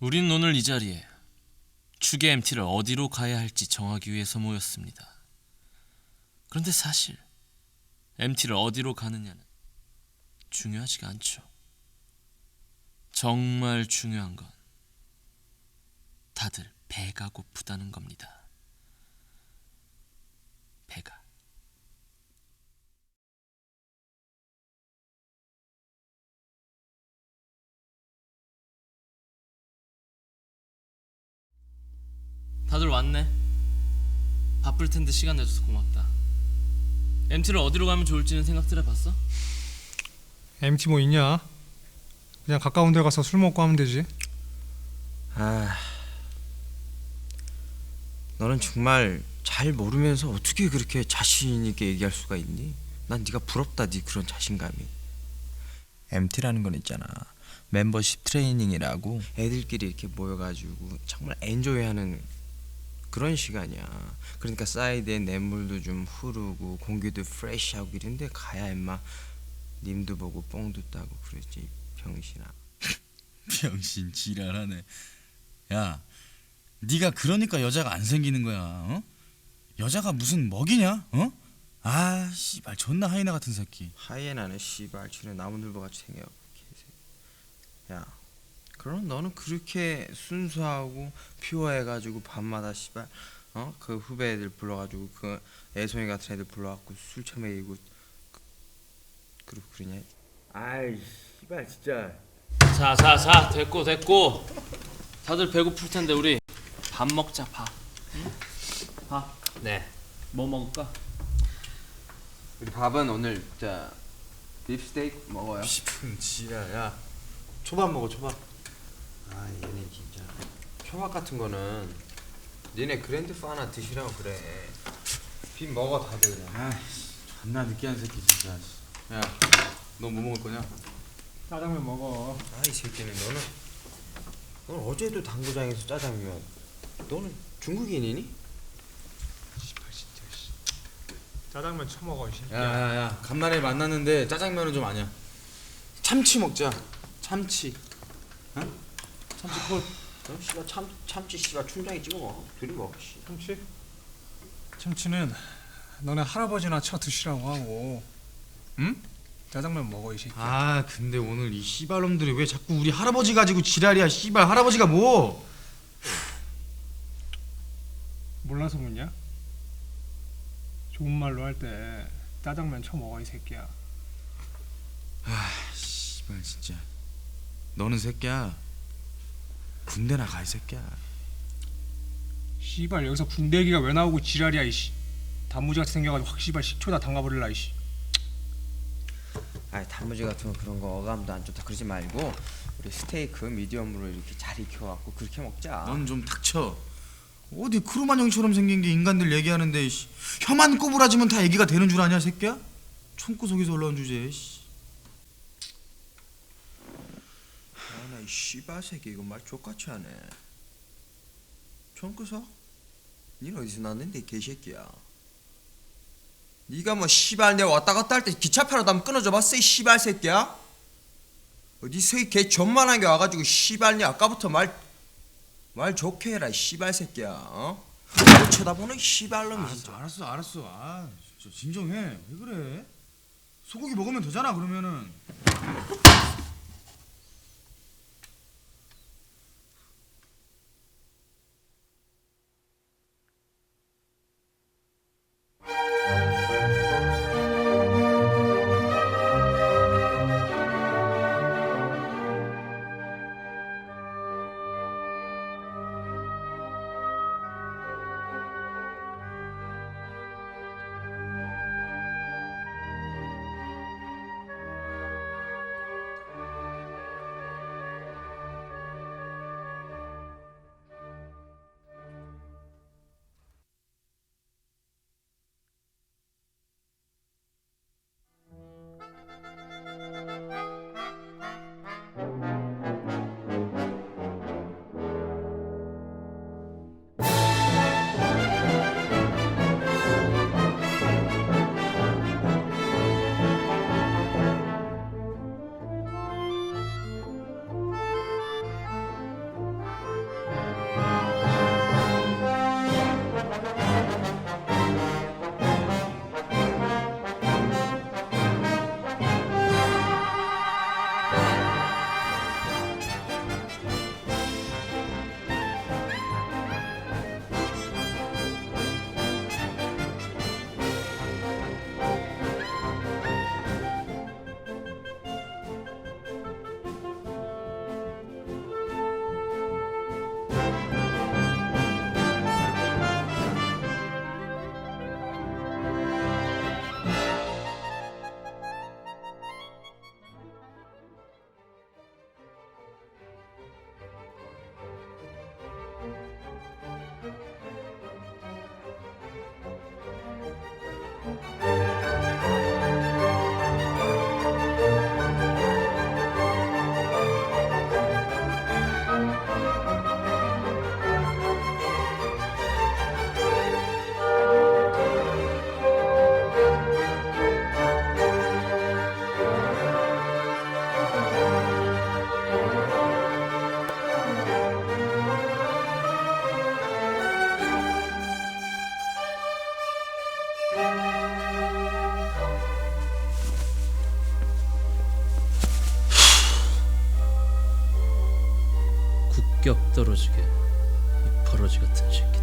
우린 오늘 이 자리에 축의 MT를 어디로 가야 할지 정하기 위해서 모였습니다. 그런데 사실 MT를 어디로 가느냐는 중요하지가 않죠. 정말 중요한 건 다들 배가 고프다는 겁니다. 배가. 왔네. 바쁠 텐데 시간 내줘서 고맙다. MT를 어디로 가면 좋을지는 생각들 해봤어? MT 뭐 있냐? 그냥 가까운 데 가서 술 먹고 하면 되지. 아, 너는 정말 잘 모르면서 어떻게 그렇게 자신 있게 얘기할 수가 있니? 난 네가 부럽다, 네 그런 자신감이. MT라는 건 있잖아. 멤버십 트레이닝이라고 애들끼리 이렇게 모여가지고 정말 엔조이하는 그런 시간이야. 그러니까 사이드에 냇물도 좀 흐르고 공기도 프레시하고 이런데 가야 임마 님도 보고 뽕도 따고 그러지 병신아. 병신 지랄하네. 야, 네가 그러니까 여자가 안 생기는 거야. 어? 여자가 무슨 먹이냐? 어? 아, 씨발 존나 하이나 같은 새끼. 하이에나는 씨발 지네 나무늘보 같이 생겨. 야 그럼 너는 그렇게 순수하고 퓨어해가지고 밤마다 씨발 어 그 후배들 불러가지고 그 애송이 같은 애들 불러갖고 술 처먹이고 그, 그러고 그러냐 아이 씨발 진짜 자, 자, 자, 됐고, 됐고. 다들 배고플 텐데 우리 밥 먹자, 밥. 응? 밥. 네. 뭐 먹을까? 우리 밥은 오늘 자 립스테이크 먹어요 싶은 지랄. 야, 초밥 먹어 초밥. 아 얘네 진짜 초밥 같은 거는 니네 그랜드프 하나 드시라고 그래 빈 먹어 다들 그냥 아, 존나 느끼한 새끼 진짜. 야, 너 뭐 먹을 거냐? 짜장면 먹어. 아이 새끼는 너는 너는 어제도 당구장에서 짜장면 너는 중국인이니? 짜장면 처먹어 이 새끼야. 야야야 간만에 만났는데 짜장면은 좀 아니야 참치 먹자 참치 어? 참치 콜너 씨발 참 참치 씨발 춘장에 찍어 먹어 먹어 씨. 참치? 참치는 너네 할아버지나 쳐 드시라고 하고. 응? 짜장면 먹어 이 새끼야. 아 근데 오늘 이 씨발놈들이 왜 자꾸 우리 할아버지 가지고 지랄이야 씨발 할아버지가 뭐 몰라서 묻냐? 좋은 말로 할 때 짜장면 쳐 먹어 이 새끼야. 씨발 진짜 너는 새끼야 군대 나 가 이 새끼야 씨발 여기서 군대 얘기가 왜 나오고 지랄이야 이씨. 단무지 같이 생겨가지고 확 씨발 식초다 담가버릴라 이씨. 아이 단무지 같은 거 그런 거 어감도 안 좋다 그러지 말고 우리 스테이크 미디엄으로 이렇게 잘 익혀갖고 그렇게 먹자 넌 좀 닥쳐 어디 크루만 형처럼 생긴 게 인간들 얘기하는데 씨. 혀만 꼬부라지면 다 얘기가 되는 줄 아냐 새끼야 총구석에서 올라온 주제에 씨. 아나 이 씨발 새끼 이거 말 족같이 하네. 총구석? 니는 어디서 났는데 이 개새끼야? 니가 뭐 씨발 내가 왔다 갔다 할 때 기차표라도 한번 끊어줘 봤어 이 씨발 새끼야? 어디서 이개 존만한 게 와가지고 씨발 니 아까부터 말 말 좋게 해라 이 씨발 새끼야 어? 못 쳐다보는 이 씨발놈이 진짜. 알았어 알았어. 아 진짜 진정해. 왜 그래? 소고기 먹으면 되잖아 그러면은 격 떨어지게 이 버러지 같은 새끼.